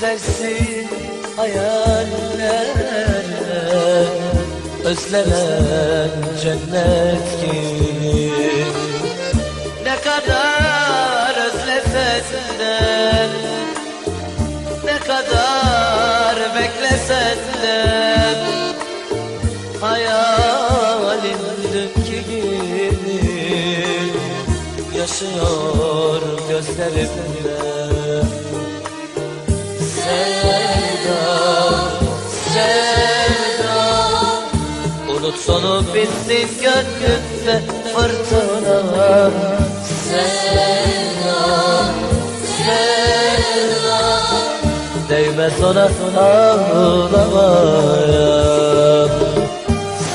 Gezersin hayallere. Özlenen cennet gibi. Ne kadar özlesen de Ne kadar beklesen de. Hayalim dünkü gibi Yaşıyor gözlerimde Unut sonu bitsin gönlümde fırtına. Sevda, sevda. Değmez ona ağlamaya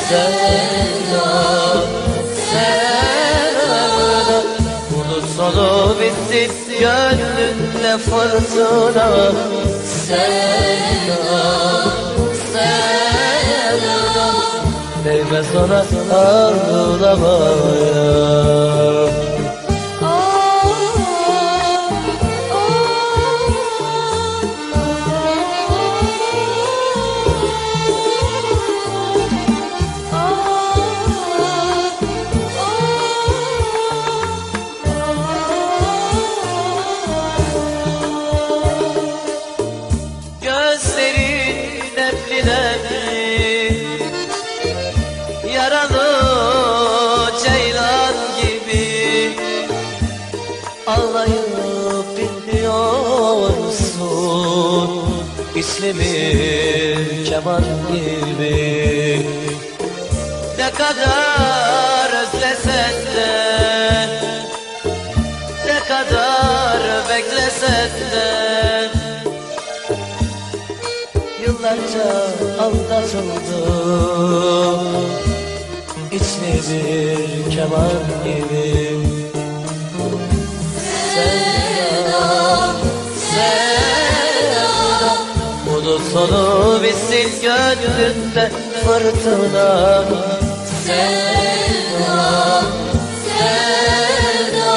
Sevda, sevda. Unut sonu bitsin gönlünle fırtına. Sevda Değmez ona Ağlayıp dinliyorsun İsmi bir keman gibi. Ne kadar özlesen de Ne kadar beklesen de. Yıllarca aldatıldım İçli bir keman gibi sonu bitsin gönlünde fırtına. Sevda, sevda.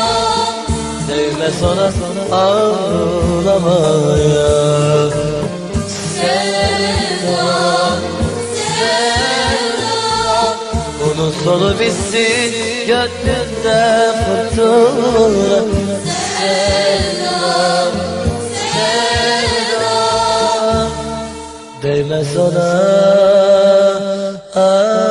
Değme sonra ağlamaya Bunun sonu bitsin gönlünde fırtına. Sevda, kelime sana. ah.